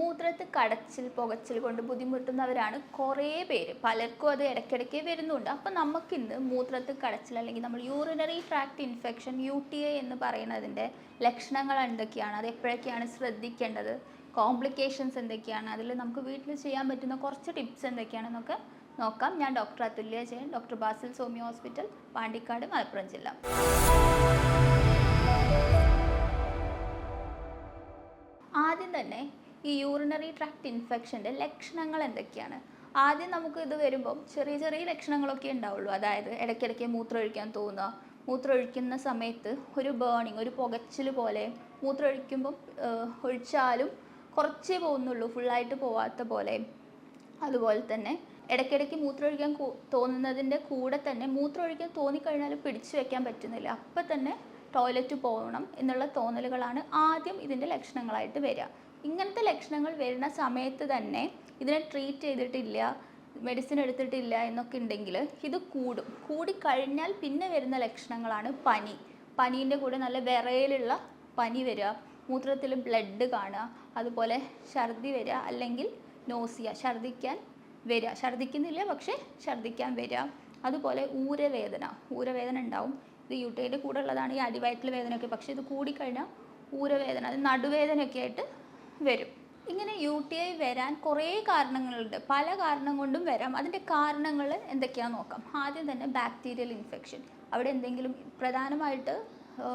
മൂത്രത്തിൽ കടച്ചിൽ പുകച്ചിൽ കൊണ്ട് ബുദ്ധിമുട്ടുന്നവരാണ് കുറേ പേര്. പലർക്കും അത് ഇടയ്ക്കിടയ്ക്ക് വരുന്നുണ്ട്. അപ്പം നമുക്കിന്ന് മൂത്രത്തിൽ കടച്ചിൽ അല്ലെങ്കിൽ നമ്മൾ urinary tract infection U T I എന്ന് പറയുന്നതിന്റെ ലക്ഷണങ്ങൾ എന്തൊക്കെയാണ്? അത് എപ്പോഴൊക്കെയാണ് ശ്രദ്ധിക്കേണ്ടത്? കോംപ്ലിക്കേഷൻസ് എന്തൊക്കെയാണ്? അതിൽ നമുക്ക് വീട്ടിൽ ചെയ്യാൻ പറ്റുന്ന കുറച്ച് ടിപ്സ് എന്തൊക്കെയാണെന്നൊക്കെ നോക്കാം. ഞാൻ doctor Athulya Jayan doctor Basil Somi hospital Pandikkad Malappuram ജില്ല. ആദ്യം തന്നെ ഈ യൂറിനറി ട്രാക്ട് ഇൻഫെക്ഷന്റെ ലക്ഷണങ്ങൾ എന്തൊക്കെയാണ്? ആദ്യം നമുക്ക് ഇത് വരുമ്പം ചെറിയ ചെറിയ ലക്ഷണങ്ങളൊക്കെ ഉണ്ടാവുള്ളൂ. അതായത് ഇടയ്ക്കിടയ്ക്ക് മൂത്രമൊഴിക്കാൻ തോന്നുക. മൂത്രമൊഴിക്കുന്ന സമയത്ത് ഒരു ബേണിങ് ഒരു പുകച്ചിൽ പോലെ മൂത്രമൊഴിക്കുമ്പം ഒഴിച്ചാലും കുറച്ചേ പോകുന്നുള്ളൂ ഫുള്ളായിട്ട് പോവാത്ത പോലെ. അതുപോലെ തന്നെ ഇടയ്ക്കിടയ്ക്ക് മൂത്രമൊഴിക്കാൻ തോന്നുന്നതിന്റെ കൂടെ തന്നെ മൂത്രമൊഴിക്കാൻ തോന്നിക്കഴിഞ്ഞാൽ പിടിച്ചു വെക്കാൻ പറ്റുന്നില്ല. അപ്പം തന്നെ ടോയ്ലറ്റ് പോകണം എന്നുള്ള തോന്നലുകളാണ് ആദ്യം ഇതിന്റെ ലക്ഷണങ്ങളായിട്ട് വരിക. ഇങ്ങനത്തെ ലക്ഷണങ്ങൾ വരുന്ന സമയത്ത് തന്നെ ഇതിനെ ട്രീറ്റ് ചെയ്തിട്ടില്ല മെഡിസിൻ എടുത്തിട്ടില്ല എന്നൊക്കെ ഉണ്ടെങ്കിൽ ഇത് കൂടും. കൂടിക്കഴിഞ്ഞാൽ പിന്നെ വരുന്ന ലക്ഷണങ്ങളാണ് പനി. പനീന്റെ കൂടെ നല്ല വിറയലുള്ള പനി വരിക മൂത്രത്തിൽ ബ്ലഡ് കാണുക അതുപോലെ ഛർദി വരിക അല്ലെങ്കിൽ നോസിയ ഛർദിക്കാൻ വരിക. ഛർദിക്കുന്നില്ല പക്ഷേ ഛർദിക്കാൻ വരിക. അതുപോലെ ഊരവേദന. ഊരവേദന ഉണ്ടാവും. ഇത് യൂട്ടേന്റെ കൂടെ ഉള്ളതാണ് ഈ അടിവയറ്റിൽ വേദനയൊക്കെ. പക്ഷേ ഇത് കൂടിക്കഴിഞ്ഞാൽ ഊരവേദന അത് നടുവേദനയൊക്കെ ആയിട്ട് വരും. ഇങ്ങനെ യു ടി ഐ വരാൻ കുറേ കാരണങ്ങളുണ്ട്. പല കാരണം കൊണ്ടും വരാം. അതിന്റെ കാരണങ്ങൾ എന്തൊക്കെയാണെന്ന് നോക്കാം. ആദ്യം തന്നെ ബാക്ടീരിയൽ ഇൻഫെക്ഷൻ അവിടെ എന്തെങ്കിലും പ്രധാനമായിട്ട്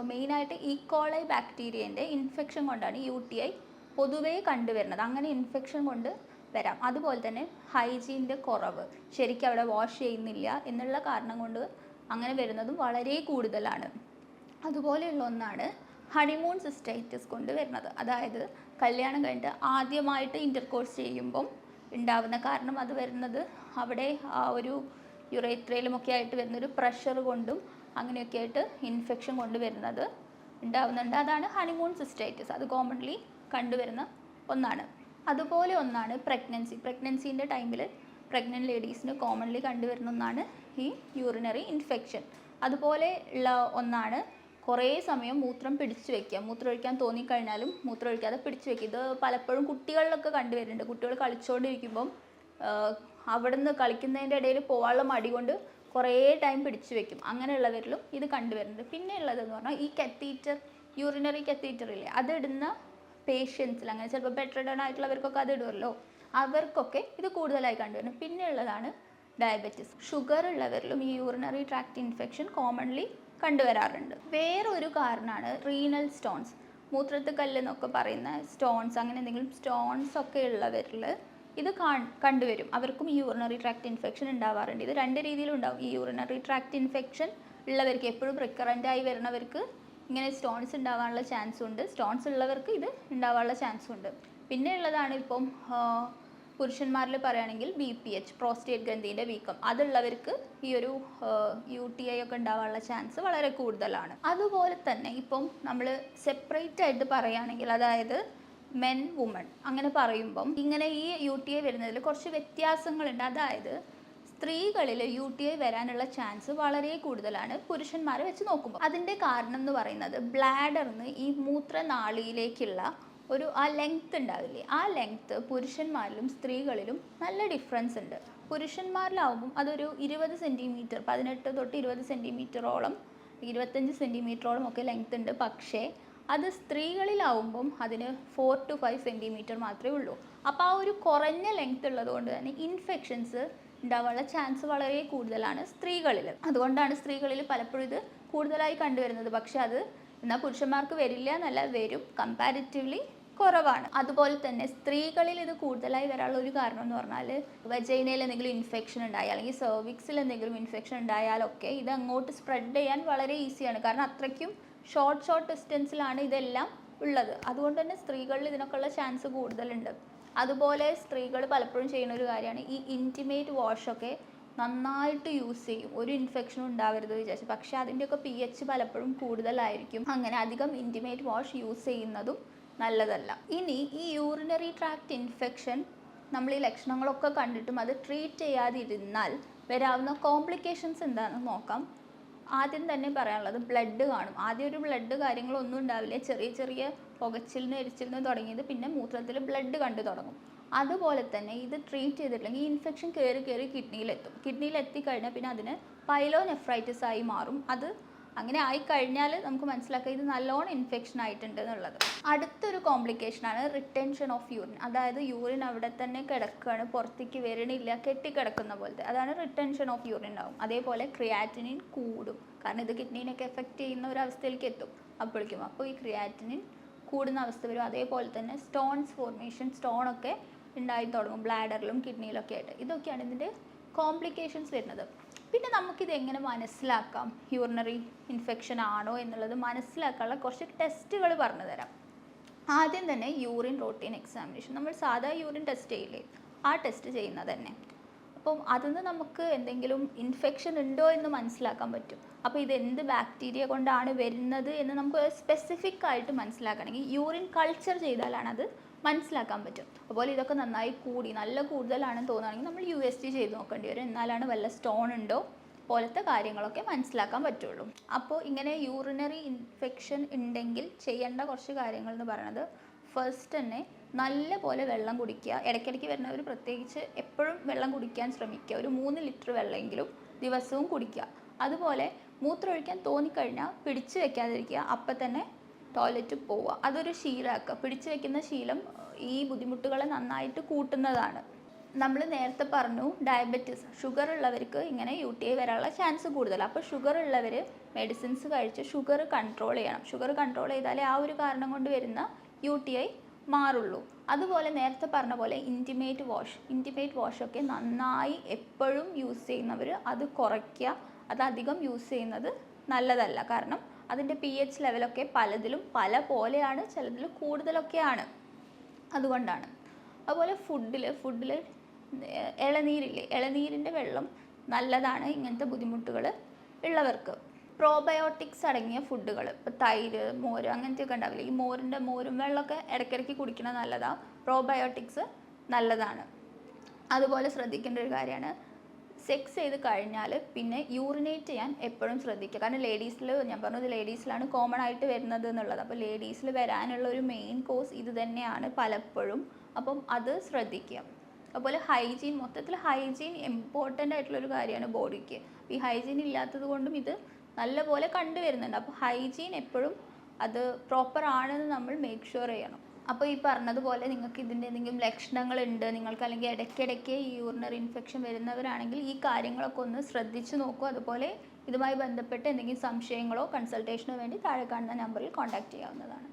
മെയിനായിട്ട് ഈക്കോളൈ ബാക്ടീരിയന്റെ ഇൻഫെക്ഷൻ കൊണ്ടാണ് യു ടി ഐ പൊതുവേ കണ്ടുവരുന്നത്. അങ്ങനെ ഇൻഫെക്ഷൻ കൊണ്ട് വരാം. അതുപോലെ തന്നെ ഹൈജീന്റെ കുറവ്. ശരിക്കും അവിടെ വാഷ് ചെയ്യുന്നില്ല എന്നുള്ള കാരണം കൊണ്ട് അങ്ങനെ വരുന്നതും വളരെ കൂടുതലാണ്. അതുപോലെയുള്ള ഒന്നാണ് ഹണിമൂൺ സിസ്റ്റൈറ്റിസ് കൊണ്ട് വരുന്നത്. അതായത് കല്യാണം കഴിഞ്ഞിട്ട് ആദ്യമായിട്ട് ഇന്റർകോഴ്സ് ചെയ്യുമ്പം ഉണ്ടാവുന്ന കാരണം അത് വരുന്നത് അവിടെ ആ ഒരു യുറേത്രയിലുമൊക്കെ ആയിട്ട് വരുന്നൊരു പ്രഷർ കൊണ്ടും അങ്ങനെയൊക്കെ ആയിട്ട് ഇൻഫെക്ഷൻ കൊണ്ട് വരുന്നത് ഉണ്ടാവുന്നുണ്ട്. അതാണ് ഹണിമൂൺ സിസ്റ്റൈറ്റിസ് അത് കോമൺലി കണ്ടുവരുന്ന ഒന്നാണ്. അതുപോലെ ഒന്നാണ് പ്രഗ്നൻസി പ്രഗ്നൻസീന്റെ ടൈമിൽ പ്രഗ്നന്റ് ലേഡീസിന് കോമൺലി കണ്ടുവരുന്ന ഒന്നാണ് ഈ യൂറിനറി ഇൻഫെക്ഷൻ അതുപോലെ ഉള്ള ഒന്നാണ് കുറേ സമയം മൂത്രം പിടിച്ചു വെക്കുക. മൂത്രം ഒഴിക്കാൻ തോന്നിക്കഴിഞ്ഞാലും മൂത്രം ഒഴിക്കാതെ പിടിച്ചു വെക്കുക. ഇത് പലപ്പോഴും കുട്ടികളിലൊക്കെ കണ്ടുവരുന്നുണ്ട് കുട്ടികൾ കളിച്ചുകൊണ്ടിരിക്കുമ്പം അവിടുന്ന് കളിക്കുന്നതിന്റെ ഇടയിൽ പോവാനുള്ള മടി കൊണ്ട് കുറേ ടൈം പിടിച്ചു വെക്കും. അങ്ങനെയുള്ളവരിലും ഇത് കണ്ടുവരുന്നുണ്ട് പിന്നെ ഉള്ളതെന്ന് പറഞ്ഞാൽ ഈ കത്തീറ്റർ യൂറിനറി കത്തീറ്റർ ഇല്ലേ അതിടുന്ന പേഷ്യൻസിൽ അങ്ങനെ ചിലപ്പോൾ ബെറ്റർ ഡൗൺ ആയിട്ടുള്ളവർക്കൊക്കെ അത് ഇടുമല്ലോ അവർക്കൊക്കെ ഇത് കൂടുതലായി കണ്ടുവരുന്നു പിന്നെ ഉള്ളതാണ് ഡയബറ്റിസ് ഷുഗർ ഉള്ളവരിലും ഈ യൂറിനറി ട്രാക്ട് ഇൻഫെക്ഷൻ കോമൺലി കണ്ടുവരാറുണ്ട്. വേറൊരു കാരണമാണ് റീനൽ സ്റ്റോൺസ് മൂത്രത്ത് കല്ല് എന്നൊക്കെ പറയുന്ന സ്റ്റോൺസ് അങ്ങനെ എന്തെങ്കിലും സ്റ്റോൺസ് ഒക്കെ ഉള്ളവരിൽ ഇത് കണ്ടുവരും. അവർക്കും ഈ യൂറിനറി ട്രാക്ട് ഇൻഫെക്ഷൻ ഉണ്ടാവാറുണ്ട്. ഇത് രണ്ട് രീതിയിലുണ്ടാവും ഈ യൂറിനറി ട്രാക്ട് ഇൻഫെക്ഷൻ ഉള്ളവർക്ക് എപ്പോഴും റിക്കറന്റ് ആയി വരുന്നവർക്ക് ഇങ്ങനെ സ്റ്റോൺസ് ഉണ്ടാവാനുള്ള ചാൻസ് ഉണ്ട്. സ്റ്റോൺസ് ഉള്ളവർക്ക് ഇത് ഉണ്ടാവാനുള്ള ചാൻസ് ഉണ്ട്. പിന്നെ ഉള്ളതാണ് ഇപ്പം പുരുഷന്മാരിൽ പറയുകയാണെങ്കിൽ ബി പി എച്ച് പ്രോസ്റ്റേറ്റ് ഗ്രന്ഥിന്റെ വീക്കം. അതുള്ളവർക്ക് ഈ ഒരു യു ടി ഐ ഒക്കെ ഉണ്ടാവാനുള്ള ചാൻസ് വളരെ കൂടുതലാണ്. അതുപോലെ തന്നെ ഇപ്പം നമ്മൾ സെപ്പറേറ്റ് ആയിട്ട് പറയുകയാണെങ്കിൽ അതായത് മെൻ വുമൺ അങ്ങനെ പറയുമ്പം ഇങ്ങനെ ഈ യു ടി ഐ വരുന്നതിൽ കുറച്ച് വ്യത്യാസങ്ങളുണ്ട്. അതായത് സ്ത്രീകളിൽ യു ടി ഐ വരാനുള്ള ചാൻസ് വളരെ കൂടുതലാണ് പുരുഷന്മാരെ വെച്ച് നോക്കുമ്പോൾ അതിന്റെ കാരണം എന്ന് പറയുന്നത് ബ്ലാഡറിന് ഈ മൂത്രനാളിയിലേക്കുള്ള ഒരു ആ ലെങ്ത് ഉണ്ടാവില്ലേ? ആ ലെങ്ത് പുരുഷന്മാരിലും സ്ത്രീകളിലും നല്ല ഡിഫറൻസ് ഉണ്ട്. പുരുഷന്മാരിലാവുമ്പം അതൊരു ഇരുപത് സെന്റിമീറ്റർ പതിനെട്ട് തൊട്ട് ഇരുപത് സെന്റിമീറ്ററോളം ഇരുപത്തഞ്ച് സെന്റിമീറ്ററോളം ഒക്കെ ലെങ്ത് ഉണ്ട്. പക്ഷേ അത് സ്ത്രീകളിലാവുമ്പം അതിന് ഫോർ ടു ഫൈവ് സെന്റിമീറ്റർ മാത്രമേ ഉള്ളൂ. അപ്പോൾ ആ ഒരു കുറഞ്ഞ ലെങ്ത് ഉള്ളത് കൊണ്ട് തന്നെ ഇൻഫെക്ഷൻസ് ഉണ്ടാവാനുള്ള ചാൻസ് വളരെ കൂടുതലാണ് സ്ത്രീകളിൽ അതുകൊണ്ടാണ് സ്ത്രീകളിൽ പലപ്പോഴും ഇത് കൂടുതലായി കണ്ടുവരുന്നത്. പക്ഷേ അത് എന്നാൽ പുരുഷന്മാർക്ക് വരില്ല എന്നല്ല വരും. കമ്പാരിറ്റീവ്ലി കുറവാണ്. അതുപോലെ തന്നെ സ്ത്രീകളിൽ ഇത് കൂടുതലായി വരാനുള്ള ഒരു കാരണം എന്ന് പറഞ്ഞാൽ വജൈനയിൽ എന്തെങ്കിലും ഇൻഫെക്ഷൻ ഉണ്ടായാൽ അല്ലെങ്കിൽ സെർവിക്സിൽ എന്തെങ്കിലും ഇൻഫെക്ഷൻ ഉണ്ടായാലൊക്കെ ഇത് അങ്ങോട്ട് സ്പ്രെഡ് ചെയ്യാൻ വളരെ ഈസിയാണ് കാരണം അത്രയ്ക്കും ഷോർട്ട് ഷോർട്ട് ഡിസ്റ്റൻസിലാണ് ഇതെല്ലാം ഉള്ളത്. അതുകൊണ്ട് തന്നെ സ്ത്രീകളിൽ ഇതിനൊക്കെയുള്ള ചാൻസ് കൂടുതലുണ്ട്. അതുപോലെ സ്ത്രീകൾ പലപ്പോഴും ചെയ്യുന്ന ഒരു കാര്യമാണ് ഈ ഇന്റിമേറ്റ് വാഷൊക്കെ നന്നായിട്ട് യൂസ് ചെയ്യും. ഒരു ഇൻഫെക്ഷനും ഉണ്ടാവരുത് വിചാരിച്ചു. പക്ഷേ അതിന്റെയൊക്കെ പി എച്ച് പലപ്പോഴും കൂടുതലായിരിക്കും. അങ്ങനെ അധികം ഇന്റിമേറ്റ് വാഷ് യൂസ് ചെയ്യുന്നതും നല്ലതല്ല. ഇനി ഈ യൂറിനറി ട്രാക്ട് ഇൻഫെക്ഷൻ നമ്മൾ ഈ ലക്ഷണങ്ങളൊക്കെ കണ്ടിട്ടും അത് ട്രീറ്റ് ചെയ്യാതിരുന്നാൽ വരാവുന്ന കോംപ്ലിക്കേഷൻസ് എന്താണെന്ന് നോക്കാം. ആദ്യം തന്നെ പറയാനുള്ളത് ബ്ലഡ് കാണും. ആദ്യം ഒരു ബ്ലഡ് കാര്യങ്ങളൊന്നും ഉണ്ടാവില്ല. ചെറിയ ചെറിയ പുകച്ചിലിന് എരിച്ചിലിന് തുടങ്ങിയത് പിന്നെ മൂത്രത്തിൽ ബ്ലഡ് കണ്ടു തുടങ്ങും. അതുപോലെ തന്നെ ഇത് ട്രീറ്റ് ചെയ്തിട്ടില്ലെങ്കിൽ ഈ ഇൻഫെക്ഷൻ കയറി കയറി കിഡ്നിയിലെത്തും കിഡ്നിയിൽ എത്തിക്കഴിഞ്ഞാൽ പിന്നെ അതിന് പൈലോനെഫ്രൈറ്റിസ് ആയി മാറും. അത് അങ്ങനെ ആയി കഴിഞ്ഞാൽ നമുക്ക് മനസ്സിലാക്കാം ഇത് നല്ലോണം ഇൻഫെക്ഷൻ ആയിട്ടുണ്ട് എന്നുള്ളത് അടുത്തൊരു കോംപ്ലിക്കേഷൻ ആണ് റിട്ടൻഷൻ ഓഫ് യൂറിൻ അതായത് യൂറിൻ അവിടെ തന്നെ കിടക്കുകയാണ് പുറത്തേക്ക് വരണില്ല കെട്ടിക്കിടക്കുന്ന പോലത്തെ. അതാണ് റിട്ടൻഷൻ ഓഫ് യൂറിൻ ഉണ്ടാവും. അതേപോലെ ക്രിയാറ്റിനിൻ കൂടും. കാരണം ഇത് കിഡ്നീനൊക്കെ എഫക്റ്റ് ചെയ്യുന്ന ഒരു അവസ്ഥയിലേക്ക് എത്തും. അപ്പോഴേക്കും അപ്പോൾ ഈ ക്രിയാറ്റിനിൻ കൂടുന്ന അവസ്ഥ വരും. അതേപോലെ തന്നെ സ്റ്റോൺസ് ഫോർമേഷൻ സ്റ്റോണൊക്കെ ഉണ്ടായി തുടങ്ങും ബ്ലാഡറിലും കിഡ്നിയിലൊക്കെ ആയിട്ട്. ഇതൊക്കെയാണ് ഇതിന്റെ കോംപ്ലിക്കേഷൻസ് വരുന്നത്. പിന്നെ നമുക്കിത് എങ്ങനെ മനസ്സിലാക്കാം? യൂറിനറി ഇൻഫെക്ഷൻ ആണോ എന്നുള്ളത് മനസ്സിലാക്കാനുള്ള കുറച്ച് ടെസ്റ്റുകൾ പറഞ്ഞു തരാം. ആദ്യം തന്നെ യൂറിൻ റോട്ടീൻ എക്സാമിനേഷൻ നമ്മൾ സാധാ യൂറിൻ ടെസ്റ്റ് ചെയ്യില്ലേ? ആ ടെസ്റ്റ് ചെയ്യുന്നത് തന്നെ. അപ്പം അതിൽ നമുക്ക് എന്തെങ്കിലും ഇൻഫെക്ഷൻ ഉണ്ടോ എന്ന് മനസ്സിലാക്കാൻ പറ്റും. അപ്പോൾ ഇത് എന്ത് ബാക്ടീരിയ കൊണ്ടാണ് വരുന്നത് എന്ന് നമുക്ക് സ്പെസിഫിക് ആയിട്ട് മനസ്സിലാക്കണമെങ്കിൽ യൂറിൻ കൾച്ചർ ചെയ്താലാണ് അത് മനസ്സിലാക്കാൻ പറ്റും. അതുപോലെ ഇതൊക്കെ നന്നായി കൂടി നല്ല കൂടുതലാണെന്ന് തോന്നുകയാണെങ്കിൽ നമ്മൾ യു എസ് ടി ചെയ്ത് നോക്കേണ്ടി വരും. എന്നാലാണ് വല്ല സ്റ്റോൺ ഉണ്ടോ പോലത്തെ കാര്യങ്ങളൊക്കെ മനസ്സിലാക്കാൻ പറ്റുള്ളൂ. അപ്പോൾ ഇങ്ങനെ യൂറിനറി ഇൻഫെക്ഷൻ ഉണ്ടെങ്കിൽ ചെയ്യേണ്ട കുറച്ച് കാര്യങ്ങൾ എന്ന് പറയുന്നത് ഫസ്റ്റ് തന്നെ നല്ലപോലെ വെള്ളം കുടിക്കുക. ഇടയ്ക്കിടയ്ക്ക് വരുന്നവർ പ്രത്യേകിച്ച് എപ്പോഴും വെള്ളം കുടിക്കാൻ ശ്രമിക്കുക. ഒരു മൂന്ന് ലിറ്റർ വെള്ളമെങ്കിലും ദിവസവും കുടിക്കുക. അതുപോലെ മൂത്രമൊഴിക്കാൻ തോന്നിക്കഴിഞ്ഞാൽ പിടിച്ചു വെക്കാതിരിക്കുക. അപ്പം തന്നെ ടോയ്ലറ്റിൽ പോവുക. അതൊരു ശീലമാക്കുക. പിടിച്ചു വെക്കുന്ന ശീലം ഈ ബുദ്ധിമുട്ടുകളെ നന്നായിട്ട് കൂട്ടുന്നതാണ്. നമ്മൾ നേരത്തെ പറഞ്ഞു ഡയബറ്റിസ് ഷുഗർ ഉള്ളവർക്ക് ഇങ്ങനെ യു ടി ഐ വരാനുള്ള ചാൻസ് കൂടുതലാണ് അപ്പോൾ ഷുഗർ ഉള്ളവർ മെഡിസിൻസ് കഴിച്ച് ഷുഗർ കൺട്രോൾ ചെയ്യണം. ഷുഗർ കൺട്രോൾ ചെയ്താലേ ആ ഒരു കാരണം കൊണ്ട് വരുന്ന യു ടി ഐ മാറുള്ളൂ. അതുപോലെ നേരത്തെ പറഞ്ഞ പോലെ ഇന്റിമേറ്റ് വാഷ് ഇന്റിമേറ്റ് വാഷൊക്കെ നന്നായി എപ്പോഴും യൂസ് ചെയ്യുന്നവർ അത് കുറയ്ക്കുക അത് അധികം യൂസ് ചെയ്യുന്നത് നല്ലതല്ല. കാരണം അതിന്റെ പി എച്ച് ലെവലൊക്കെ പലതിലും പല പോലെയാണ് ചിലതിൽ കൂടുതലൊക്കെയാണ്. അതുകൊണ്ടാണ്. അതുപോലെ ഫുഡിൽ ഫുഡിൽ ഇളനീരില്ലേ ഇളനീരിന്റെ വെള്ളം നല്ലതാണ് ഇങ്ങനത്തെ ബുദ്ധിമുട്ടുകൾ ഉള്ളവർക്ക്. പ്രോബയോട്ടിക്സ് അടങ്ങിയ ഫുഡുകൾ ഇപ്പോൾ തൈര് മോര് അങ്ങനത്തെയൊക്കെ ഉണ്ടാവില്ലേ? ഈ മോരിന്റെ മോരും വെള്ളമൊക്കെ ഇടയ്ക്കിടയ്ക്ക് കുടിക്കുന്നത് നല്ലതാണ് പ്രോബയോട്ടിക്സ് നല്ലതാണ്. അതുപോലെ ശ്രദ്ധിക്കേണ്ട ഒരു കാര്യമാണ്. സെക്സ് ചെയ്ത് കഴിഞ്ഞാൽ പിന്നെ യൂറിനേറ്റ് ചെയ്യാൻ എപ്പോഴും ശ്രദ്ധിക്കുക. കാരണം ലേഡീസിൽ ഞാൻ പറഞ്ഞത് ലേഡീസിലാണ് കോമൺ ആയിട്ട് വരുന്നത് എന്നുള്ളത്. അപ്പോൾ ലേഡീസിൽ വരാനുള്ള ഒരു മെയിൻ കോസ് ഇത് തന്നെയാണ് പലപ്പോഴും. അപ്പം അത് ശ്രദ്ധിക്കുക. അതുപോലെ ഹൈജീൻ മൊത്തത്തിൽ ഹൈജീൻ ഇമ്പോർട്ടന്റ് ആയിട്ടുള്ളൊരു കാര്യമാണ് ബോഡിക്ക് ഈ ഹൈജീൻ ഇല്ലാത്തത് കൊണ്ടും ഇത് നല്ലപോലെ കണ്ടുവരുന്നുണ്ട്. അപ്പോൾ ഹൈജീൻ എപ്പോഴും അത് പ്രോപ്പർ ആണെന്ന് നമ്മൾ മേക്ക് ഷുവർ ചെയ്യണം. അപ്പോൾ ഈ പറഞ്ഞതുപോലെ നിങ്ങൾക്ക് ഇതിന്റെ എന്തെങ്കിലും ലക്ഷണങ്ങൾ ഉണ്ട് നിങ്ങൾക്ക് അല്ലെങ്കിൽ ഇടയ്ക്കിടയ്ക്ക് ഈ യൂറിനറി ഇൻഫെക്ഷൻ വരുന്നവരാണെങ്കിൽ ഈ കാര്യങ്ങളൊക്കെ ഒന്ന് ശ്രദ്ധിച്ചു നോക്കൂ. അതുപോലെ ഇതുമായി ബന്ധപ്പെട്ട് എന്തെങ്കിലും സംശയങ്ങളോ കൺസൾട്ടേഷനോ വേണ്ടി താഴെ കാണുന്ന നമ്പറിൽ കോൺടാക്റ്റ് ചെയ്യാവുന്നതാണ്.